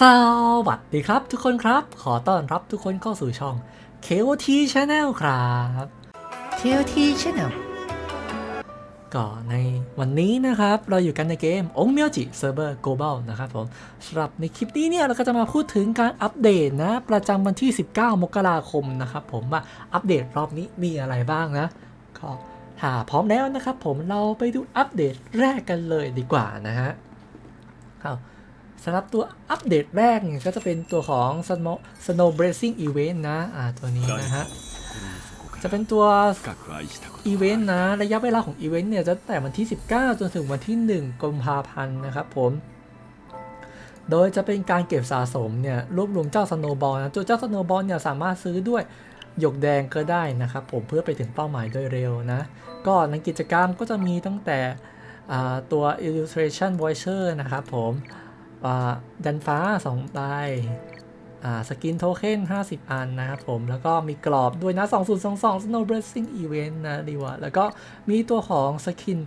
สวัสดีครับทุกคนครับ ขอต้อนรับทุกคนเข้าสู่ช่อง KOT Channel ครับ KOT Channel ก็ในวันนี้นะครับ เราอยู่กันในเกมองเมียวจิเซิร์ฟเวอร์ global นะครับผมสำหรับในคลิปนี้เนี่ย เราก็จะมาพูดถึงการอัปเดตนะ ประจำวันที่ 19 มกราคมนะครับผมว่าอัปเดตรอบนี้มีอะไรบ้างนะก็ถ้าพร้อมแล้วนะครับผมเราไปดูอัปเดตแรกกันเลยดีกว่านะฮะเอา สำหรับตัวอัปเดตแรกเนี่ยก็จะเป็นตัวของ Snow Bracing Event นะอ่าตัวนี้นะฮะ จะเป็นตัวอีเวนต์นะ ระยะเวลาของอีเวนต์เนี่ยจะแต่วันที่ 19 จนถึงวันที่ 1กุมภาพันธ์นะครับผม โดยจะเป็นการเก็บสะสมเนี่ยรวบรวมเจ้าสโนบอลนะตัวเจ้าสโนบอลเนี่ยสามารถซื้อด้วยหยกแดงก็ได้นะครับผมเพื่อไปถึงเป้าหมายโดยเร็วนะ ก็ในกิจกรรมก็จะมีตั้งแต่ตัว illustration voucher นะครับผม ดันฟ้า2ใบอ่าสกินโทเค็น50 อันนะครับผม แล้วก็มีกรอบด้วยนะ 2022 Snow Blessing Event นะดีวะแล้วก็มีตัวของสกิน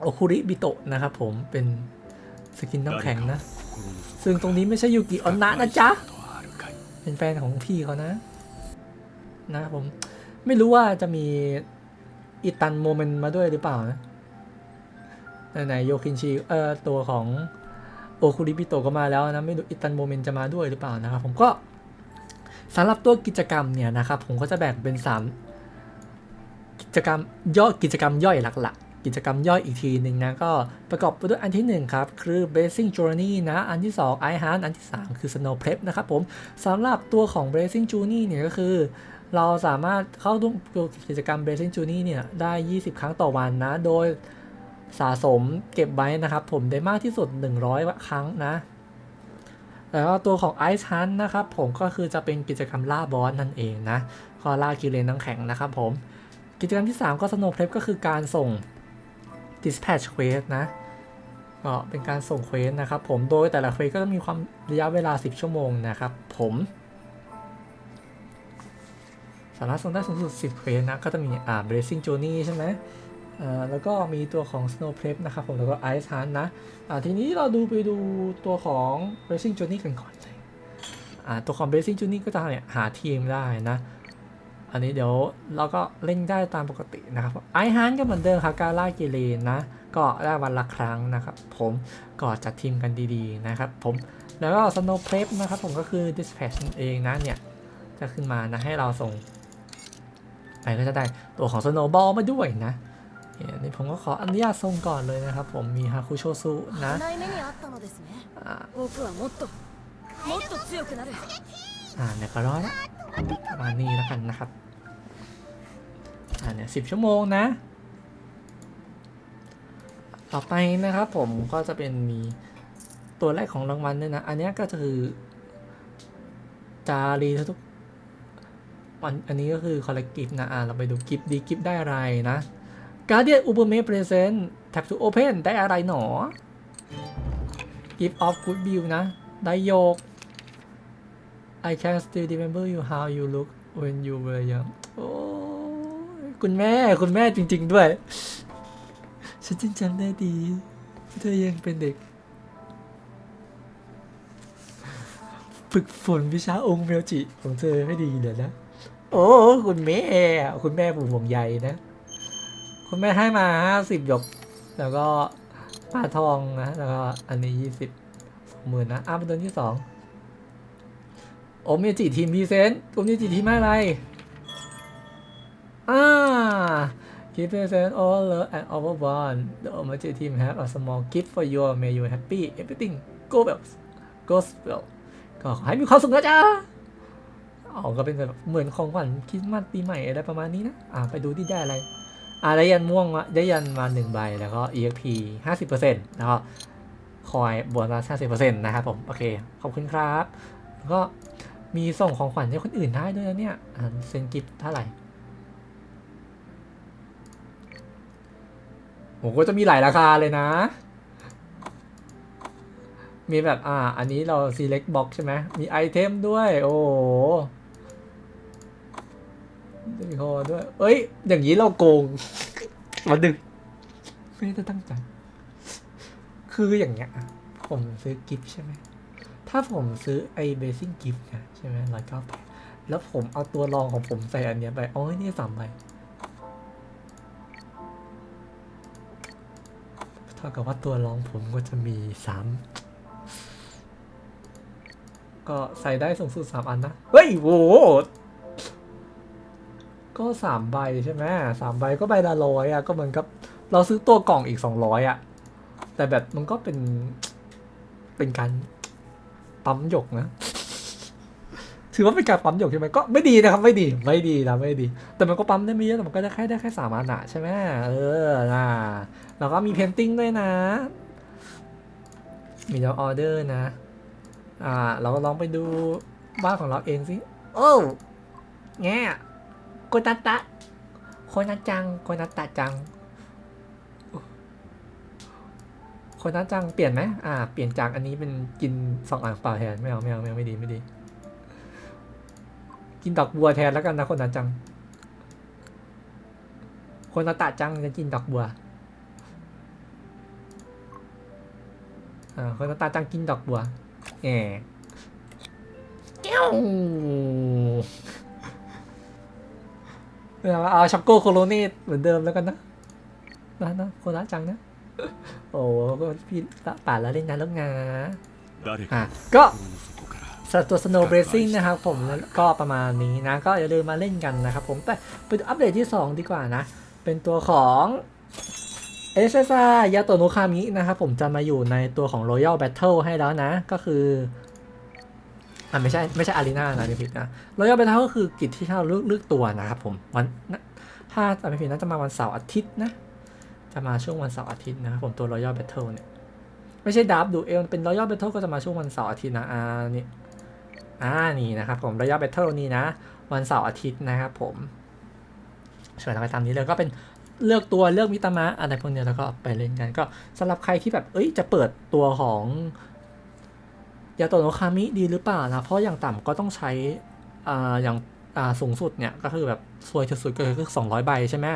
โอคุริบิโตะนะครับผมเป็นสกินน้ำแข็งนะ ซึ่งตรงนี้ไม่ใช่ยูกิออนนะนะจ๊ะ เป็นแฟนของพี่เขานะ นะครับผม ไม่รู้ว่าจะมีอิตันโมเมนต์มาด้วยหรือเปล่านะไหนโยคินชิเอ่อตัวของ โอคุริบิโตก็มาแล้วนะไม่รู้อิตันโมเมนต์จะมาด้วยหรือเปล่านะครับผมก็สำหรับตัวกิจกรรมเนี่ยนะครับผมก็จะแบ่งเป็น 3 กิจกรรมย่อยกิจกรรมย่อยหลักๆ กิจกรรมย่อยอีกทีหนึ่งนะก็ประกอบไปด้วยอันที่ 1 ครับ คือ Blazing Journey นะ อันที่ 2 i h u n t อันที่ 3 คือ Snow Prep นะครับผมสำหรับตัวของ Blazing Journey เนี่ยก็คือเราสามารถเข้าร่วมกิจกรรม Blazing Journey เนี่ยได้ 20 ครั้งต่อวันนะ โดย สะสมเก็บไว้นะครับ ผมได้มากที่สุด 100 ครั้งนะ แล้วก็ตัวของ Ice Hunt นะครับ ผมก็คือจะเป็นกิจกรรมล่าบอสนั่นเองนะก็ล่ากิเลนน้ำแข็งนะครับผม กิจกรรมที่ 3 ก็ Snow Prep ก็คือการส่ง Dispatch Quest นะก็เป็นการส่งเควสนะครับผมโดยแต่ละเควสก็จะมีความระยะเวลา 10 ชั่วโมงนะครับผมสามารถส่งได้สูงสุด 10 เควสนะ ก็จะมีอ่า Blazing Journey ใช่ไหม แล้วก็มีตัวของ Snow Prep นะครับผมแล้วก็ Ice Hunt นะทีนี้เราดูไปดูตัวของ Blazing Journey กันก่อนเลยตัวของ Blazing Journey ก็จะเนี่ยหาทีมได้นะ อันนี้เดี๋ยวเราก็เล่นได้ตามปกตินะครับไอฮันก็เหมือนเดิมครับการล่ากิเลนนะ ก็ได้วันละครั้งนะครับ ผมก็จัดทีมกันดีๆนะครับผมแล้วก็ Snow Prep นะครับผมก็คือ Dispatch เองนะเนี่ยจะขึ้นมานะให้เราส่งไปก็จะได้ตัวของ Snowball มาด้วยนะ เนี่ยผมก็ขออนุญาตส่งก่อนเลยนะครับ ผมมีฮาคุโชซุนะอ่าเนี่ยก็ร้อยละมานี่แล้วกันนะครับอ่าเนี่ยสิบชั่วโมงนะ ต่อไปนะครับผมก็จะเป็นมีตัวแรกของรางวัลเนี่ยนะ อันนี้ก็คือ จารีทุกวันอันนี้ก็คือคอลเลกติฟนะอ่าเราไปดูกิฟดีกิฟได้อะไรนะ Guardian u b e r m a p r e s e n t Tap to Open ได้อะไรหนอ Gift of Good Bill นะ ได้โยก I can still remember you how you look when you were young โอ้คุณแม่คุณแม่จริง ๆ ด้วย ฉันจำจำได้ดี เธอยังเป็นเด็ก ฝึกฝนวิชาองค์เมลจิของเธอให้ดีเดี๋ยวนะ โอ้ คุณแม่ คุณแม่ผู้ห่วงใยนะ คุณแม่ให้มาห้าสิบหยก แล้วก็ปลาทองนะ แล้วก็อันนี้ยี่สิบสองหมื่นนะอ้าเป็นตัวที่สองโอเมจิทีมพีเซนต์โอเมจิทีมอะไรอ่า Give present all love and overborn The Omeji team have a small gift for you May you happy everything go well goes well ก็ขอให้มีความสุขนะจ๊ะอ๋อก็เป็นแบบเหมือนของขวัญคริสต์มาสปีใหม่อะไรประมาณนี้นะ อ่าไปดูที่ได้อะไร อ่าได้ยันม่วงได้ยันมาหนึ่งใบแล้วก็ EXP 50%แล้วก็คอยบวกมา50%นะครับผมโอเคขอบคุณครับแล้วก็มีส่งของขวัญให้คนอื่นได้ด้วยนะเนี่ยเซนกิฟต์เท่าไหร่โอ้ก็จะมีหลายราคาเลยนะ มีแบบอ่า อันนี้เรา select box ใช่ไหมมีไอเทมด้วย โอ้โห มีคอด้วย เอ้ย อย่างนี้เราโกงวันหนึ่งไม่ได้ตั้งใจ คืออย่างเงี้ย ผมซื้อกิฟต์ใช่ไหม ถ้าผมซื้อไอ้เบสิ c กิฟต์นะใช่ไหมร้อยเก้าแปดแล้วผมเอาตัวรองของผมใส่อันเนี้ยไปอ๋อนี่สามใบเท่ากับว่าตัวรองผมก็จะมีสามก็ใส่ได้สูงสุดสามอันนะ เฮ้ยโห ก็สามใบใช่ไหมสามใบก็ใบละร้อยอะก็เหมือนกับเราซื้อตัวกล่องอีกสองร้อยอะ แต่แบบมันก็เป็นเป็นการปั๊มหยกนะ ถือว่าเป็นการปั๊มหยกใช่ไหมก็ไม่ดีนะครับ ไม่ดีไม่ดีนะไม่ดี แต่มันก็ปั๊มได้ไม่เยอะแต่มันก็ได้แค่ได้แค่สามอันอะใช่ไหมเออนะแล้วก็มีเพนติ้งด้วยนะ มีแล้วออเดอร์นะ อ่า เราก็ลองไปดูบ้านของเราเองสิโอ้แง่ โคนัตตะโคนัตจังโคนัตตะจังโคนัตจังเปลี่ยนไหมอ่า เปลี่ยนจากอันนี้เป็นกินสองอ่างเปล่าแทนไม่เอาไม่เอาไม่เอาไม่ดีไม่ดี กินดอกบัวแทนแล้วกันนะโคนัตจังโคนัตตะจังจะกินดอกบัวอ่าโคนัตตะจังกินดอกบัวแง่แก้วเอา เอาช็อกโกโคโลนีเหมือนเดิมแล้วกันนะนะนะโคระจังนะ โอ้ก็พี่ป่าแล้วเล่นงานแล้วงาอะก็สำหรับตัวสโนว์เบรซิ่งนะครับผมก็ประมาณนี้นะ ก็อย่าลืมมาเล่นกันนะครับผมแต่ไปอัปเดตที่ 2 ดีกว่านะ เป็นตัวของเอสเซายาโตโนคามินะครับผมจะมาอยู่ในตัวของ Royal Battle ให้แล้วนะ ก็คือ อ่าไม่ใช่ไม่ใช่อารีนานะเดี๋ยวผิดนะ Royal Battle ก็คือกิจที่เราเลือกเลือกตัวนะครับผมวันนะถ้าจำไม่ผิดน่าจะมาวันเสาร์อาทิตย์นะจะมาช่วงวันเสาร์อาทิตย์นะครับผมตัว Royal Battle เนี่ยไม่ใช่ดับดูเอลเป็น Royal Battle ก็จะมาช่วงวันเสาร์อาทิตย์นะอ่านี่อ่านี่นะครับผมระยะ Battle นี้นะ วันเสาร์อาทิตย์นะครับผมเชิญเราไปตามนี้เลยก็เป็นเลือกตัวเลือกมิตามะอะไรพวกเนี้ยแล้วก็ไปเล่นกันก็สำหรับใครที่แบบเอ้ยจะเปิดตัวของ ยาโตโนคามิดีหรือเปล่านะ เพราะอย่างต่ำก็ต้องใช้อ่าอย่างอ่าสูงสุดเนี่ย ก็คือแบบสวยสุดก็คือสองร้อยใบใช่ไหม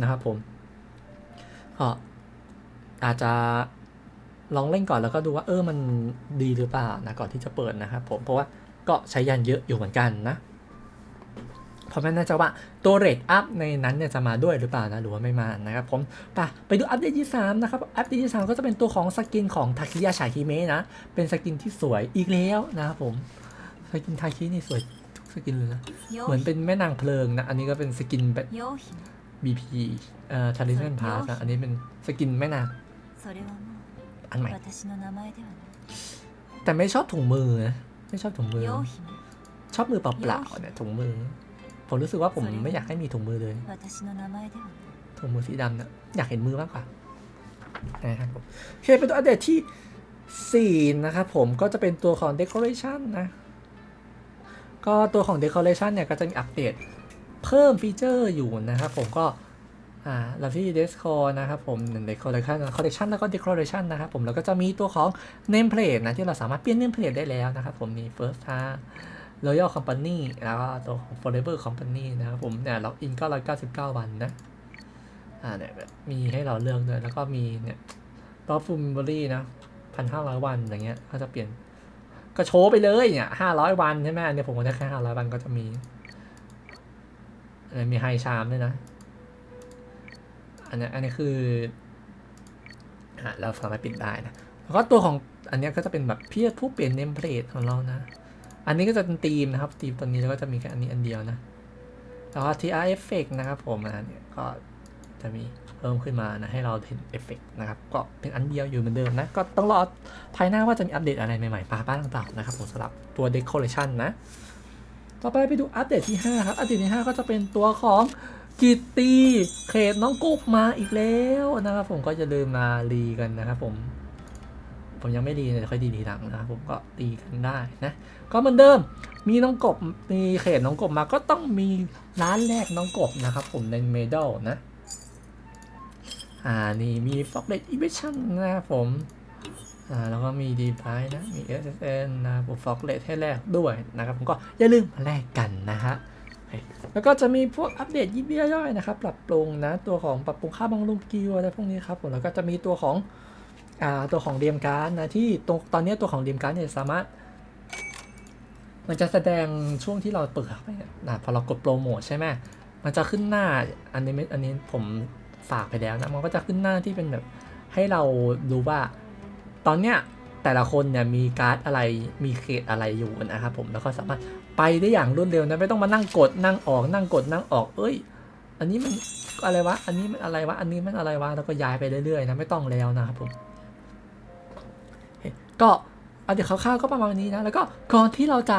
นะครับผมก็อาจจะลองเล่นก่อนแล้วก็ดูว่าเออมันดีหรือเปล่านะก่อนที่จะเปิดนะครับผมเพราะว่าก็ใช้ยันเยอะอยู่เหมือนกันนะ ผมไม่แน่ใจว่าตัวเรทอัพในนั้นเนี่ยจะมาด้วยหรือเปล่านะหรือว่าไม่มานะครับผมปะไปดูอัปเดตที่3นะครับอัปเดตที่3ก็จะเป็นตัวของสกินของทาคิยาชาฮิเมะนะ เป็นสกินที่สวยอีกแล้วนะครับผมสกินทาคินี่สวยทุกสกินเลยนะเหมือนเป็นแม่นางเพลิงนะ อันนี้ก็เป็นสกินแบบ BP เอ่อทาริเซนพาสอันนี้เป็นสกินแม่นางอันใหม่แต่ไม่ชอบถุงมือนะไม่ชอบถุงมือ ชอบมือเปล่าๆเนี่ยถุงมือ ผมรู้สึกว่าผมไม่อยากให้มีถุงมือเลย ถุงมือสีดำเนี่ยอยากเห็นมือมากกว่านะครับผมเคเป็นตัวอัปเดตที่ 4 นะครับผมก็จะเป็นตัวของ decoration นะ ก็ตัวของ decoration เนี่ยก็จะมีอัปเดตเพิ่มฟีเจอร์อยู่นะครับผมก็อ่าเราที่ Discord นะครับผมใน collection collection แล้วก็ decoration นะครับผมแล้วก็จะมีตัวของ nameplate นะที่เราสามารถเปลี่ยน nameplate ได้แล้วนะครับผมมี first time Royal Company แล้วก็ตัวของ Forever Company นะครับผมเนี่ยล็อกอินก็199วันนะอ่าเนี่ยมีให้เราเลือกด้วยแล้วก็มีเนี่ยรอฟูมิเบอรี่นะพันห้าร้อยวันอย่างเงี้ยก็จะเปลี่ยนก็โชว์ไปเลยเนี่ยห้าร้อยวันใช่ไหมเนี่ยผมก็ได้แค่ห้าร้อยวันก็จะมีมีไฮชามด้วยนะ อันเนี้ยอันนี้คืออะเราสามารถปิดได้นะ แล้วก็ตัวของอันเนี้ยก็จะเป็นแบบเพียผู้เปลี่ยนเนมเพลทของเรานะ อันนี้ก็จะเป็นธีมนะครับธีมตัวนี้แล้วก็จะมีแค่อันนี้อันเดียวนะแล้วก็ TR Effect นะครับผมอันเนี้ยก็จะมีเพิ่มขึ้นมานะให้เราเห็นเอฟเฟกนะครับก็เป็นอันเดียวอยู่เหมือนเดิมนะ ก็ต้องรอภายหน้าว่าจะมีอัปเดตอะไรใหม่ๆปาบ้างต่างๆนะครับผมสำหรับตัว Decoration นะ ต่อไปไปดูอัปเดตที่ 5 ครับ อัปเดตที่ 5 ก็จะเป็นตัวของกิตตีเขตน้องกุ๊บมาอีกแล้วนะครับผมก็จะลืมมารีกันนะครับผม ผมยังไม่รีเลยค่อยดีทีหลังนะครับผมก็ตีกันได้นะ ก็เหมือนเดิม มีน้องกบ มีเขตน้องกบมาก็ต้องมีร้านแรกน้องกบนะครับ ผมในเมดัลนะ อ่า นี่มีฟอกเลตอีเวชั่นนะครับผม อ่า แล้วก็มีดีไ i นะ มี SSN นะครับผมฟอกเลตให้แลกด้วยนะครับ ผมก็อย่าลืมมาแลกกันนะฮะแล้วก็จะมีพวกอัปเดตยิบย่อยนะครับ ปรับปรุงนะ ตัวของปรับปรุงค่าบำรุงกิวอะไรพวกนี้ครับผมแล้วก็จะมีตัวของ ตัวของเรียมการ์ดนะที่ตรงตอนนี้ตัวของเรียมการ์ดเนี่ยสามารถ มันจะแสดงช่วงที่เราเปิดไปเนี่ยนะพอเรากดโปรโมทใช่ไหมมันจะขึ้นหน้าอันนี้ไม่อันนี้ผมฝากไปแล้วนะมันก็จะขึ้นหน้าที่เป็นแบบให้เราดูว่า ตอนเนี้ยแต่ละคนเนี่ยมีการ์ดอะไรมีเขตอะไรอยู่นะครับผมแล้วก็สามารถไปได้อย่างรวดเร็วนะไม่ต้องมานั่งกดนั่งออกนั่งกดนั่งออก เอ้ย อันนี้มันอะไรวะ อันนี้มันอะไรวะ อันนี้มันอะไรวะแล้วก็ย้ายไปเรื่อยๆนะไม่ต้องแล้วนะครับผมอ ก็เอาเดี๋ยวคร่าวๆก็ประมาณนี้นะ แล้วก็ก่อนที่เราจะ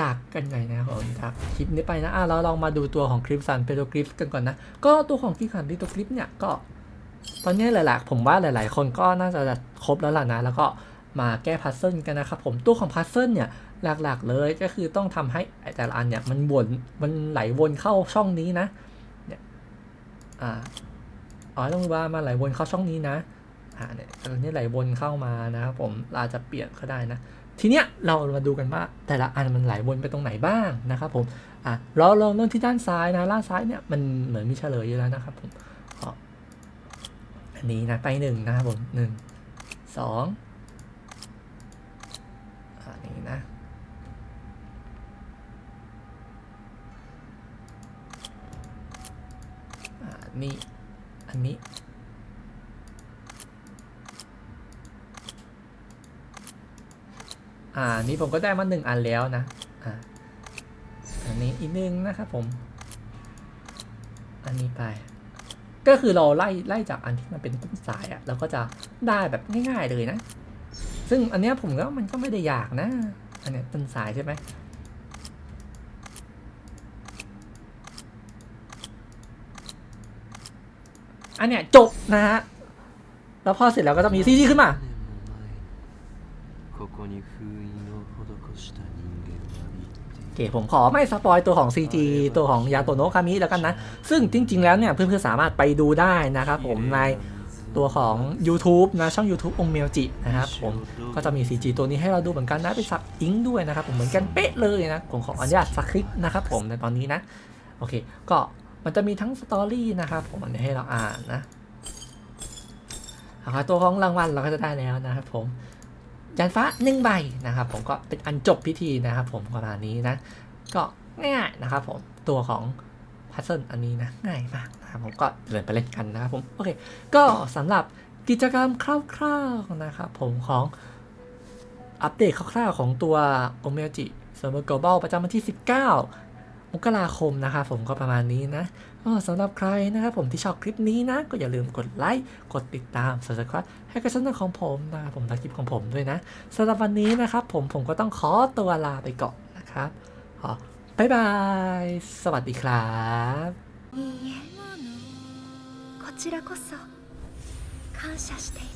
จากกันไปนะครับผมจากคลิปนี้ไปนะอะเราลองมาดูตัวของคลิปสันเปโดกริฟกันก่อนนะ ก็ตัวของคลิปสันเปโดกริฟเนี่ยก็ ตอนนี้หลายๆ ผมว่าหลาย ๆ คนก็น่าจะครบแล้วล่ะนะ แล้วก็มาแก้พัซเซิลกันนะครับผมตัวของพัซเซิลเนี่ยหลักๆเลยก็คือต้องทำให้แต่ละอันเนี่ยมันวนมันไหลวนเข้าช่องนี้นะเนี่ยอ่าอ๋อต้องว่ามาไหลวนเข้าช่องนี้นะ อ่าเนี่ยอันนี้ไหลวนเข้ามานะครับผมเราจะเปลี่ยนก็ได้นะ ทีเนี้ยเรามาดูกันว่าแต่ละอันมันไหลวนไปตรงไหนบ้างนะครับผมอะเราลองเริ่มที่ด้านซ้ายนะด้านซ้ายเนี่ยมันเหมือนมีเฉลยอยู่แล้วนะครับผมอันนี้นะไปหนึ่งนะครับผมหนึ่งสองอันนี้นะอ่านี่อันนี้ อ่านี่ผมก็ได้มาหนึ่งอันแล้วนะอ่าอันนี้อีกหนึ่งนะครับผม อันนี้ไป ก็คือเราไล่ไล่จากอันที่มันเป็นต้นสายอะ่ะเราก็จะได้แบบง่าย ๆเลยนะ ซึ่งอันเนี้ยผมก็มันก็ไม่ได้ยากนะ อันเนี้ยต้นสายใช่ไหมอันเนี้ยจบนะฮะ แล้วพอเสร็จแล้วก็จะมีซีจีขึ้นมา ここに封印を施した人間は言って โอเคผมขอไม่สปอยตัวของ CG ตัวของยาโตโนะคามิแล้วกันนะ ซึ่งจริง ๆ แล้วเนี่ยเพื่อนๆสามารถไปดูได้นะครับผมในตัวของ YouTube นะช่อง YouTube องเมลจินะครับผมก็จะมี CG ตัวนี้ให้เราดูเหมือนกันนะเป็นซับอิงค์ด้วยนะครับผมเหมือนกันเป๊ะเลยนะผมขออนุญาตสคริปต์นะครับผมในตอนนี้นะ โอเค ก็มันจะมีทั้งสตอรี่นะครับผมอันนี้ให้เราอ่านนะเอาละตัวของรางวัลเราก็จะได้แล้วนะครับผม ยันฟ้าหนึ่งใบนะครับผมก็เป็นอันจบพิธีนะครับผมประมาณนี้นะ ก็ง่ายๆนะครับผมตัวของพัซเซิลอันนี้นะง่ายมากนะครับผมก็เดินไปเล่นกันนะครับผมโอเคก็สำหรับกิจกรรมคร่าวๆนะครับผมของอัปเดตคร่าวๆของตัว o m e g i Server Global ประจำวันที่ 19 มกราคมนะครับผมก็ประมาณนี้นะก็สำหรับใครนะครับผมที่ชอบคลิปนี้นะ ก็อย่าลืมกดไลค์กดติดตาม subscribe ให้กับช่องของผมนะครับผมและคลิปของผมด้วยนะสำหรับวันนี้นะครับผมผมก็ต้องขอตัวลาไปก่อนนะครับขอบายบาย สวัสดีครับ いいえこちらこそ感謝しています ま